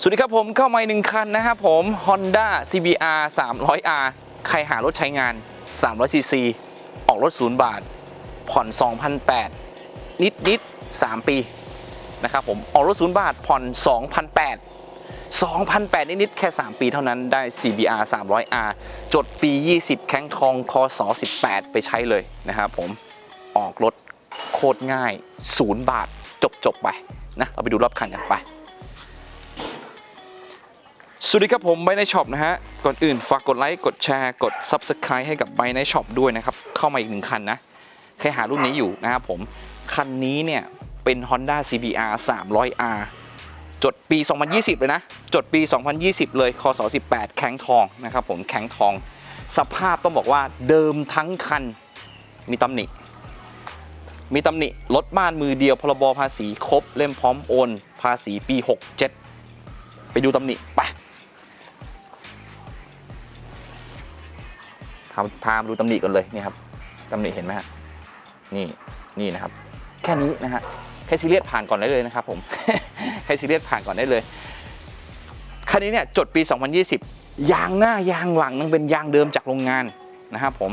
สวัสดีครับผมเข้ามาหนึ่งคันนะครับผม Honda CBR 300R ใครหารถใช้งาน 300cc ออกรถศูนย์บาท ผ่อน 2,008 นิดนิด 3 ปี นะครับผม ออกรถศูนย์บาท ผ่อน 2,008 2,008 นิดนิด แค่ 3 ปีเท่านั้นได้ CBR 300R จดปี 20 แข้งทองคศ18 ไปใช้เลยนะครับผม ออกรถโคตรง่าย 0 บาท จบจบไปนะ เราไปดูรอบคันกันไป สวัสดีครับผมไบในช็อปนะฮะ ก่อนอื่นฝากกดไลค์กดแชร์กด Subscribe ให้กับไบในช็อปด้วยนะครับ เข้ามาอีกหนึ่งคันนะใครหารุ่นนี้อยู่นะครับผม คันนี้เนี่ย เป็น Honda CBR 300R จดปี 2020 เลยนะ จดปี 2020 เลยคศ18 แข้งทองนะครับผมแข้งทอง สภาพต้องบอกว่าเดิมทั้งคันมีตำหนิ มีตำหนิรถบ้านมือเดียวพรบภาษีครบเล่มพร้อมโอน ภาษีปี 67 ไปดูตำหนิไปาพามาดูตำหนิกันเลยนี่ครับตำหนิเห็นไหมฮะนี่นี่นะครับ แค่นี้นะฮะแค่ซีเรียสผ่านก่อนได้เลยนะครับ ผมแค่ซีเรียสผ่านก่อนได้เลยคันนี้เนี่ยจดปี 2020 ยางหน้ายางหลังยังเป็นยางเดิมจากโรงงานนะครับผม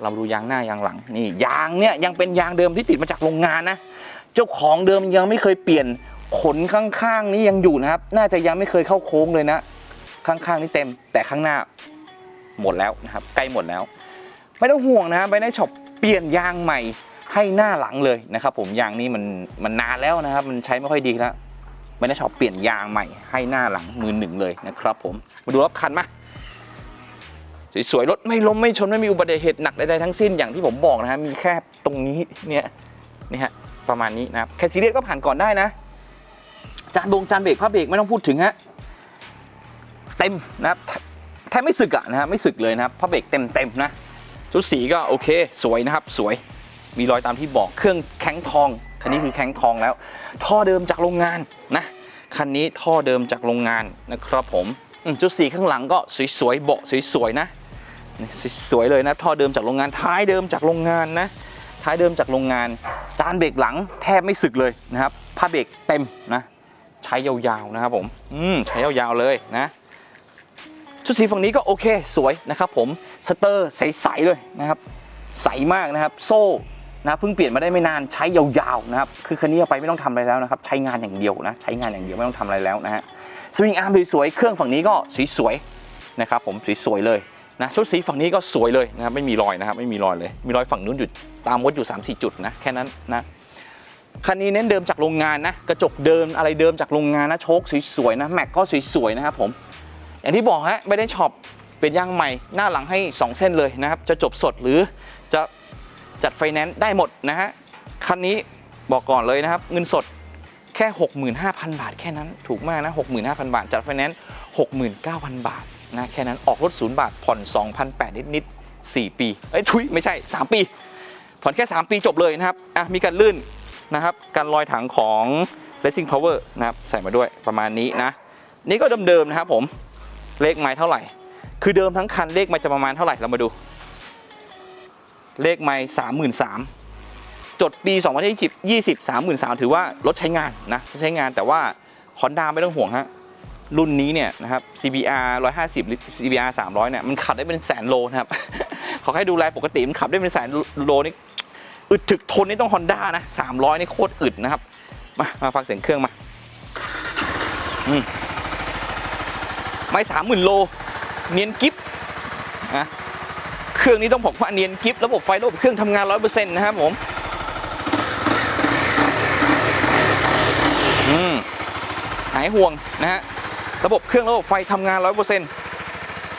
เรามาดูยางหน้ายางหลังนี่ยางเนี่ยยังเป็นยางเดิมที่ติดมาจากโรงงานนะเจ้าของเดิมยังไม่เคยเปลี่ยนขนข้างๆนี้ยังอยู่นะครับ น่าจะยังไม่เคยเข้าโค้งเลยนะ ข้างๆนี่เต็ม แต่ข้างหน้า หมดแล้วนะครับใกล้หมดแล้ว ไม่ต้องห่วงนะไปได้ช็อปเปลี่ยนยางใหม่ให้หน้าหลังเลยนะครับผมยางนี้มันมันนานแล้วนะครับ มันใช้ไม่ค่อยดีแล้วไม่ได้ช็อปเปลี่ยนยางใหม่ให้หน้าหลังมือหนึ่งเลยนะครับผมมาดูรอบคันมาสวยๆรถไม่ล้มไม่ชนไม่มีอุบัติเหตุหนักใดๆทั้งสิ้นอย่างที่ผมบอกนะฮะมีแค่ตรงนี้เนี่ยนี่ฮะประมาณนี้นะครับแค่ซีเรียสก็ผ่านก่อนได้นะจานบงจานเบรกผ้าเบรกไม่ต้องพูดถึงฮะเต็มนะครับ แทบไม่สึกอะนะฮะไม่สึกเลยนะครับพระเบรกเต็มเต็มๆนะชุดสีก็โอเค สวยนะครับ สวยมีรอยตามที่บอกเครื่องแข้งทองคันนี้คือแข้งทองแล้ว ท่อเดิมจากโรงงานนะคันนี้ท่อเดิมจากโรงงานนะครับผมอืมชุดสีข้างหลังก็สวยๆเบาะสวยๆนะสวยๆเลยนะท่อเดิมจากโรงงานท้ายเดิมจากโรงงานนะท้ายเดิมจากโรงงาน จานเบรกหลังแทบไม่สึกเลยนะครับผ้าเบรกเต็มนะใช้ยาวๆนะครับผมอืมใช้ยาวๆเลยนะ ชุดสีฝั่งนี้ก็โอเคสวยนะครับผมสเตอร์ใสๆเลยนะครับใสมากนะครับ โซ่นะเพิ่งเปลี่ยนมาได้ไม่นานใช้ยาวๆนะครับคือคันนี้เอาไปไม่ต้องทำอะไรแล้วนะครับใช้งานอย่างเดียวนะใช้งานอย่างเดียวไม่ต้องทำอะไรแล้วนะฮะสวิงอาร์มสวยๆเครื่องฝั่งนี้ก็สวยๆนะครับผมสวยๆเลยนะชุดสีฝั่งนี้ก็สวยเลยนะครับไม่มีรอยนะครับไม่มีรอยเลยมีรอยฝั่งนู้นอยู่ตามวัดอยู่ 3-4 จุดนะแค่นั้นนะคันนี้เน้นเดิมจากโรงงานนะกระจกเดิมอะไรเดิมจากโรงงานนะโชคสวยๆนะแม็กก็สวยๆนะครับผม อย่างที่บอกฮะไม่ได้ช็อปเป็นยางใหม่หน้าหลังให้ 2 เส้นเลยนะครับ จะจบสดหรือจะจัดไฟแนนซ์ได้หมดนะฮะคันนี้บอกก่อนเลยนะครับ เงินสดแค่ 65,000 บาทแค่นั้นถูกมากนะ 65,000 บาท จัดไฟแนนซ์69,000 บาทนะแค่นั้นออกรถศูนย์บาท ผ่อน 2,800 นิดๆ4ปีเอ้ยทุยไม่ใช่ 3 ปี ผ่อนแค่ 3 ปีจบเลยนะครับอะมีการลื่นนะครับการลอยถังของ Racing Power นะครับใส่มาด้วยประมาณนี้นะ นี่ก็เดิมๆนะครับผม เลขไม้เท่าไหร่ คือเดิมทั้งคันเลขไม้จะประมาณเท่าไหร่เรามาดู เลขไม้สามหมื่นสามจดปี2 0 2 20 33,000ถือว่ารถใช้งานนะใช้งานแต่ว่า Honda ไม่ต้องห่วงฮะรุ่นนี้เนี่ยนะครับ CBR 150หรือ CBR 300เนี่ยมันขับได้เป็นแสนโลนะครับ ขอให้ดูแลปกติมันขับได้เป็นแสนโลนี่อึดถึกทนนี่ต้อง Honda นะ300นี่โคตรอึดนะครับ มามาฟังเสียงเครื่องมา ไม่สามหมื่นโล เนียนกิฟนะเครื่องนี้ต้องบอกว่าเนียนกิฟระบบไฟระบบเครื่องทำงานร้อยเปอร์เซ็นต์นะครับผมอืมหายห่วงนะฮะระบบเครื่องระบบไฟทำงานร้อยเปอร์เซ็นต์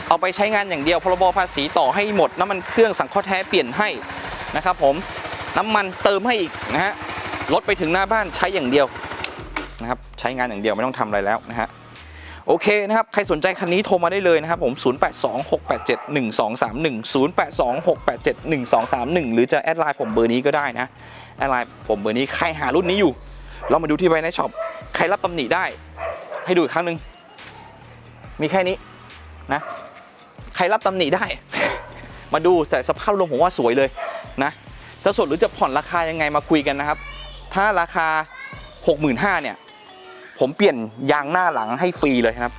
เอาไปใช้งานอย่างเดียว พรบภาษีต่อให้หมด น้ำมันเครื่องสังเคราะห์แท้เปลี่ยนให้นะครับผมน้ำมันเติมให้อีกนะฮะรถไปถึงหน้าบ้านใช้อย่างเดียวนะครับใช้งานอย่างเดียวไม่ต้องทำอะไรแล้วนะฮะ โอเคนะครับ ใครสนใจคันนี้โทรมาได้เลยนะครับผม 0826871231 0826871231 หรือจะแอดไลน์ผมเบอร์นี้ก็ได้นะ แอดไลน์ผมเบอร์นี้ใครหารุ่นนี้อยู่ เรามาดูที่ไบในช็อป ใครรับตำหนิได้ ให้ดูอีกครั้งหนึ่ง มีแค่นี้นะ ใครรับตำหนิได้ มาดูแต่สภาพรวมผมว่าสวยเลยนะ จะสดหรือจะผ่อนราคายังไงมาคุยกันนะครับ ถ้าราคา 65,000เนี่ย ผมเปลี่ยนยางหน้าหลังให้ฟรีเลยนะครับ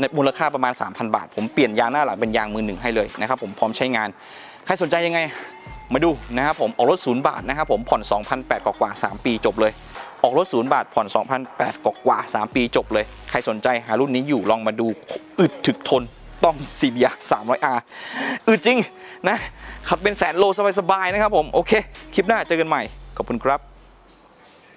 ในมูลค่าประมาณ 3,000 บาท ผมเปลี่ยนยางหน้าหลังเป็นยางมือหนึ่งให้เลยนะครับผมพร้อมใช้งาน ใครสนใจยังไงมาดูนะครับผมออกรถศูนย์บาทนะครับผมผ่อน2,800กว่าๆ3ปีจบเลย ออกรถศูนย์บาทผ่อน2,800กว่าๆ3ปีจบเลย ใครสนใจหารุ่นนี้อยู่ลองมาดูอึดถึกทนต้องซีบีย 300R อึดจริงนะขับเป็นแสนโลสบายๆนะครับผม โอเค คลิปหน้าเจอกันใหม่ ขอบคุณครับ